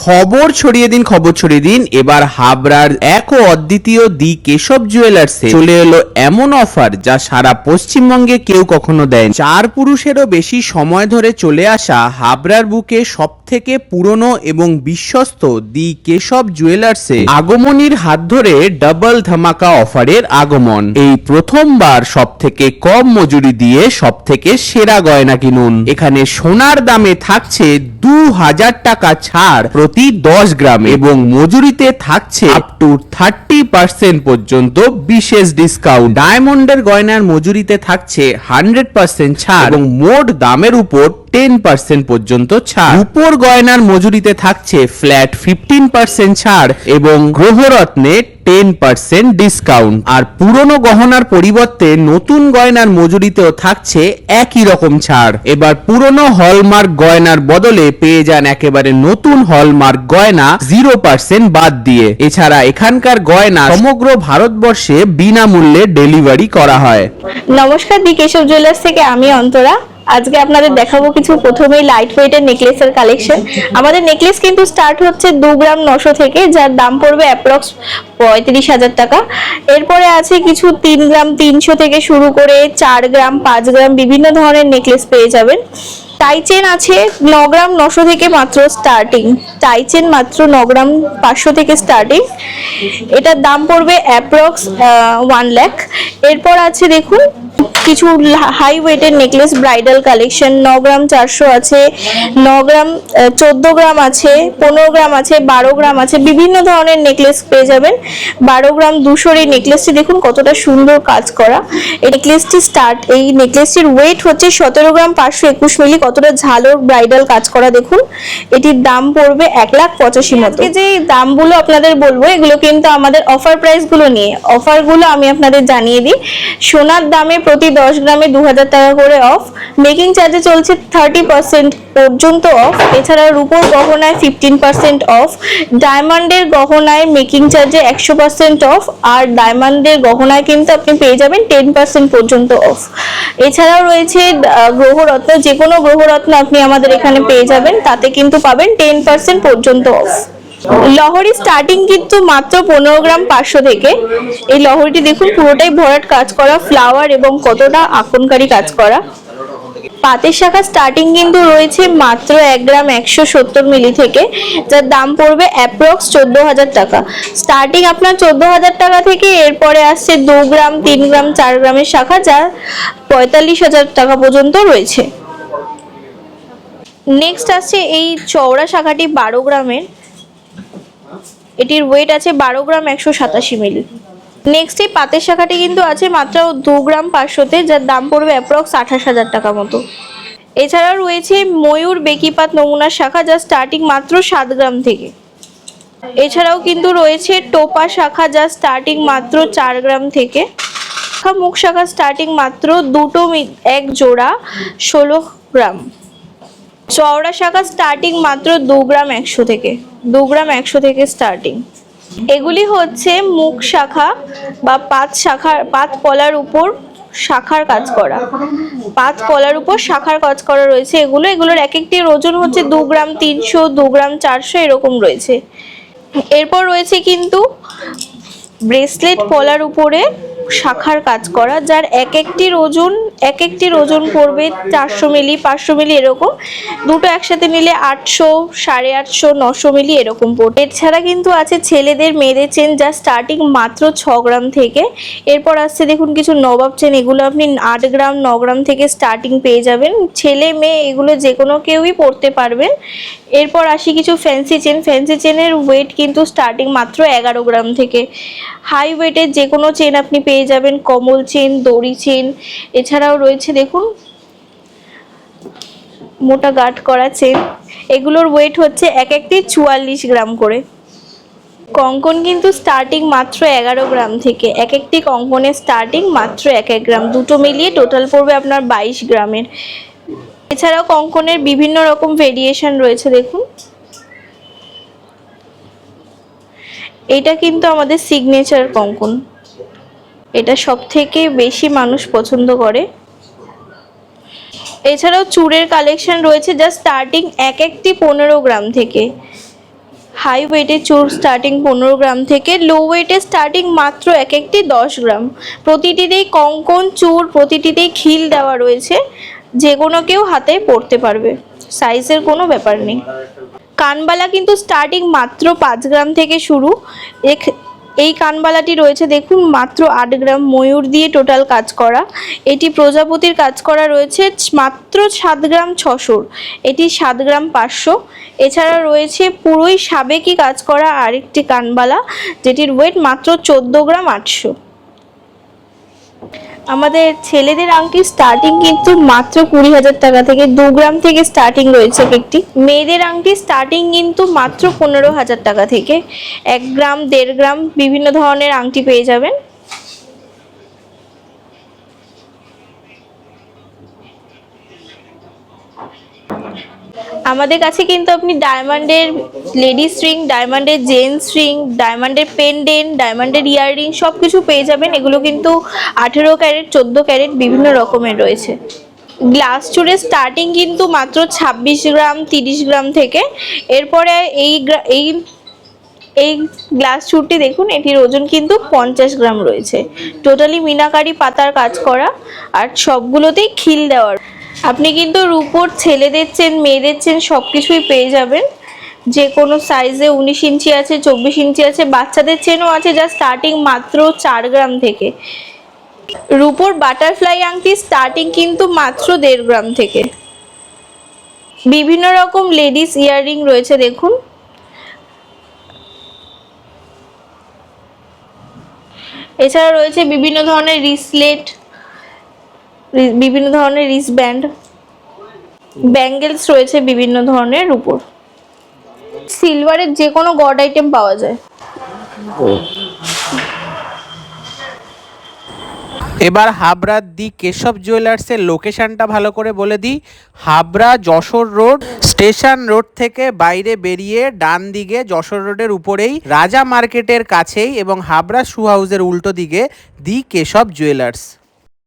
খবর ছড়িয়ে দিন, খবর ছড়িয়ে দিন। এবার হাবড়ার এক ও অদ্বিতীয় দি কেশব জুয়েলার্সে চলে এলো এমন অফার যা সারা পশ্চিমবঙ্গে কেউ কখনো দেয় চার পুরুষেরও বেশি সময় ধরে চলে আসা হাবড়ার বুকে সব থেকে পুরনো এবং বিশ্বস্ত দি কেশব জুয়েলার্সে আগমনীর হাত ধরে ডাবল ধামাকা অফারের আগমন। এই প্রথমবার সব থেকে কম মজুরি দিয়ে সব থেকে সেরা গয়না কিনুন। এখানে সোনার দামে থাকছে দু হাজার টাকা ছাড় প্রতি দশ গ্রাম এবং মজুরিতে থাকছে আপ টু থার্টি পার্সেন্ট পর্যন্ত বিশেষ ডিসকাউন্ট ডায়মন্ডের গয়নার মজুরিতে থাকছে হান্ড্রেড পার্সেন্ট ছাড় এবং মোট দামের উপর টেন পার্সেন্ট পর্যন্ত ছাড়। উপর গয়নার মজুরিতে থাকছে ফ্ল্যাট ফিফটিন পার্সেন্ট ছাড় এবং গ্রহরত্নে টেন পার্সেন্ট ডিসকাউন্ট আর পুরনো গহনার পরিবর্তে নতুন গয়নার মজুরিতেও থাকছে একই রকম ছাড়। এবার পুরনো হলমার্ক গয়নার বদলে পেয়ে যান একেবারে নতুন হলমার্ক গয়না জিরো পার্সেন্ট বাদ দিয়ে। এছাড়া এখানকার গয়না সমগ্র ভারতবর্ষে বিনামূল্যে ডেলিভারি করা হয়। নমস্কার দি কেশব জুয়েলার্স থেকে আমি অন্তরা। আজকে আপনাদের দেখাবো কিছু প্রথমেই লাইট ওয়েটের নেকলেসের কালেকশন আমাদের নেকলেস কিন্তু স্টার্ট হচ্ছে দু গ্রাম নশো থেকে, যার দাম পড়বে অ্যাপ্রক্স পঁয়ত্রিশ হাজার টাকা। এরপরে আছে কিছু তিন গ্রাম তিনশো থেকে শুরু করে চার গ্রাম, পাঁচ গ্রাম বিভিন্ন ধরনের নেকলেস পেয়ে যাবেন। টাইচেন আছে ন গ্রাম নশো থেকে মাত্র স্টার্টিং টাই চেন মাত্র ন গ্রাম পাঁচশো থেকে স্টার্টিং এটার দাম পড়বে অ্যাপ্রক্স ওয়ান ল্যাক এরপর আছে দেখুন কিছু হাই ওয়েটের নেকলেস ব্রাইডাল কালেকশন ন গ্রাম চারশো আছে, ন গ্রাম চোদ্দ গ্রাম আছে, পনেরো গ্রাম আছে, বারো গ্রাম আছে, বিভিন্ন ধরনের নেকলেস পেয়ে যাবেন। বারো গ্রাম দুশোর এই নেকলেসটি দেখুন কতটা সুন্দর কাজ করা। এই নেকলেসটি স্টার্ট এই নেকলেসটির ওয়েট হচ্ছে সতেরো গ্রাম পাঁচশো একুশ মিলি, কতটা ঝালোর ব্রাইডাল কাজ করা দেখুন। এটির দাম পড়বে এক লাখ পঁচাশি মতো। যে দামগুলো আপনাদের বলব, এগুলো কিন্তু আমাদের অফার প্রাইসগুলো নিয়ে। অফারগুলো আমি আপনাদের জানিয়ে দিই। সোনার দামে প্রতি দশ গ্রামে দু হাজার টাকা করে অফ মেকিং চার্জে চলছে থার্টি পার্সেন্ট পর্যন্ত অফ এছাড়া রূপোর গহনায় ফিফটিন পার্সেন্ট অফ ডায়মন্ডের গহনায় মেকিং চার্জে একশো পার্সেন্ট অফ আর ডায়মন্ডের গহনায় কিন্তু আপনি পেয়ে যাবেন টেন পার্সেন্ট পর্যন্ত অফ এছাড়াও রয়েছে গ্রহরত্ন। যে কোনো গ্রহরত্ন আপনি আমাদের এখানে পেয়ে যাবেন। তাতে কিন্তু পাবেন টেন পার্সেন্ট পর্যন্ত অফ লহরি স্টার্টিং কিন্তু মাত্র পনেরো গ্রাম পাঁচশো থেকে। এই লহরিটি দেখুন, পুরোটাই ভরাট কাজ করা ফ্লাওয়ার এবং কতটা আকনকারী কাজ করা। পাতের শাখা স্টার্টিং কিন্তু রয়েছে মাত্র এক গ্রাম একশো সত্তর মিলি থেকে, যার দাম পড়বে অ্যাপ্রক্স চোদ্দ হাজার টাকা। স্টার্টিং আপনার চোদ্দ হাজার টাকা থেকে, এরপরে আসছে দু গ্রাম, তিন গ্রাম, চার গ্রামের শাখা যা পঁয়তাল্লিশ হাজার টাকা পর্যন্ত রয়েছে। নেক্সট আসছে এই চওড়া শাখাটি বারো গ্রামের। এটির ওয়েট আছে বারো গ্রাম একশো সাতাশি মিলি। নেক্সট এই পাতের শাখাটি কিন্তু আছে মাত্র দু গ্রাম পাঁচশোতে, যার দাম পড়বে অ্যাপ্রক্স আঠাশ হাজার টাকা মতো। এছাড়াও রয়েছে ময়ূর বেকিপাত নমুনার শাখা, যা স্টার্টিং মাত্র সাত গ্রাম থেকে। এছাড়াও কিন্তু রয়েছে টোপা শাখা, যা স্টার্টিং মাত্র চার গ্রাম থেকে। মুখ শাখা স্টার্টিং মাত্র দুটো এক জোড়া, ষোলো গ্রাম। চওড়া শাখা স্টার্টিং মাত্র দু গ্রাম একশো থেকে, দু গ্রাম একশো থেকে স্টার্টিং এগুলি হচ্ছে মুখ শাখা বা পাত শাখার, পাত কলার উপর শাখার কাজ করা। পাঁচ কলার উপর শাখার কাজ করা রয়েছে এগুলো, এগুলোর এক একটির ওজন হচ্ছে দু গ্রাম তিনশো, দু গ্রাম চারশো এরকম রয়েছে। এরপর রয়েছে কিন্তু ব্রেসলেট পলার উপরে শাখার কাজ করা, যার এক একটির ওজন, এক একটির ওজন পড়বে চারশো মিলি, পাঁচশো মিলি এরকম। দুটো একসাথে নিলে আটশো, সাড়ে আটশো, নশো মিলি এরকম পড়বে। এছাড়া কিন্তু আছে ছেলেদের, মেয়েদের চেন যা স্টার্টিং মাত্র ছ গ্রাম থেকে। এরপর আসছে দেখুন কিছু নবাব চেন এগুলো আপনি আট গ্রাম, ন গ্রাম থেকে স্টার্টিং পেয়ে যাবেন। ছেলে, মেয়ে, এগুলো যে কোনো কেউই পড়তে পারবেন। এরপর আসি কিছু ফ্যান্সি চেন ফ্যান্সি চেনের ওয়েট কিন্তু স্টার্টিং মাত্র এগারো গ্রাম থেকে। হাই ওয়েটের যে কোনো চেন আপনি পেয়ে যাবেন, কমল চেন দড়ি চেন এছাড়াও রয়েছে দেখুন, মোটা গার্ড করা চেন এগুলোর ওয়েট হচ্ছে এক একটি চুয়াল্লিশ গ্রাম করে। কঙ্কন কিন্তু স্টার্টিং মাত্র এগারো গ্রাম থেকে। এক একটি কঙ্কনের স্টার্টিং মাত্র এক এক গ্রাম। দুটো মিলিয়ে টোটাল পড়বে আপনার বাইশ গ্রামের। এছাড়াও কঙ্কনের বিভিন্ন রকম ভেরিয়েশন রয়েছে, দেখুন। এটা কিন্তু আমাদের সিগনেচার কঙ্কন। এটা সব থেকে বেশি মানুষ পছন্দ করে। এছাড়াও চুড়ের কালেকশন রয়েছে যা স্টার্টিং এক একটি পনেরো গ্রাম থেকে। হাই ওয়েটের চুর স্টার্টিং পনেরো গ্রাম থেকে লো ওয়েটের স্টার্টিং মাত্র এক একটি দশ গ্রাম। প্রতিটিতেই কঙ্কন চুর প্রতিটিতেই খিল দেওয়া রয়েছে। যে কোনো কেউ হাতে পড়তে পারবে। সাইজের কোনো ব্যাপার নেই। কানবালা কিন্তু স্টার্টিং মাত্র পাঁচ গ্রাম থেকে শুরু। এই কানবালাটি রয়েছে দেখুন, মাত্র আট গ্রাম ময়ূর দিয়ে টোটাল কাজ করা। এটি প্রজাপতির কাজ করা রয়েছে মাত্র সাত গ্রাম ছশোর এটি সাত গ্রাম পাঁচশো। এছাড়া রয়েছে পুরোই সাবেকি কাজ করা আরেকটি কানবালা, যেটির ওয়েট মাত্র চোদ্দ গ্রাম আটশো। আমাদের ছেলেদের আংটি স্টার্টিং কিন্তু মাত্র কুড়ি হাজার টাকা থেকে দু গ্রাম থেকে স্টার্টিং রয়েছে একটি। মেয়েদের আংটি স্টার্টিং কিন্তু মাত্র পনেরো হাজার টাকা থেকে। এক গ্রাম, দেড় গ্রাম বিভিন্ন ধরনের আংটি পেয়ে যাবেন। আমাদের কাছে কিন্তু আপনি ডায়মন্ডের লেডিস রিং ডায়মন্ডের জেন্টস রিং ডায়মন্ডের পেন্ডেন্ট ডায়মন্ডের ইয়াররিং সব কিছু পেয়ে যাবেন। এগুলো কিন্তু আঠেরো ক্যারেট, চোদ্দ ক্যারেট বিভিন্ন রকমের রয়েছে। গ্লাস চুড়ের স্টার্টিং কিন্তু মাত্র ছাব্বিশ গ্রাম, তিরিশ গ্রাম থেকে। এরপরে এই এই এই গ্লাস চুরটি দেখুন, এটির ওজন কিন্তু পঞ্চাশ গ্রাম রয়েছে। টোটালি মিনাকারি পাতার কাজ করা, আর সবগুলোতেই খিল দেওয়ার আপনি কিন্তু রুপোর ছেলেদের চেন মেয়েদের চেন সব কিছুই পেয়ে যাবেন। যে কোনো সাইজে উনিশ ইঞ্চি আছে, চব্বিশ ইঞ্চি আছে, বাচ্চাদের চেনও আছে যা স্টার্টিং মাত্র চার গ্রাম থেকে। রুপোর বাটারফ্লাই আংটি স্টার্টিং কিন্তু মাত্র দেড় গ্রাম থেকে। বিভিন্ন রকম লেডিস ইয়াররিং রয়েছে, দেখুন। এছাড়া রয়েছে বিভিন্ন ধরনের রিসলেট বিভিন্ন ধরনের রিস ব্যান্ড ব্যাঙ্গেলস রয়েছে বিভিন্ন ধরনের উপর। সিলভারের যে কোনো গড আইটেম পাওয়া যায়। এবার হাবড়ার দি কেশব জুয়েলার্সের লোকেশনটা ভালো করে বলে দিই। Habra Jessore road station road থেকে বাইরে বেরিয়ে ডান দিকে যশোর রোডের উপরেই রাজা মার্কেটের কাছেই এবং হাবড়া শু হাউসের উল্টো দিকে দি কেশব জুয়েলার্স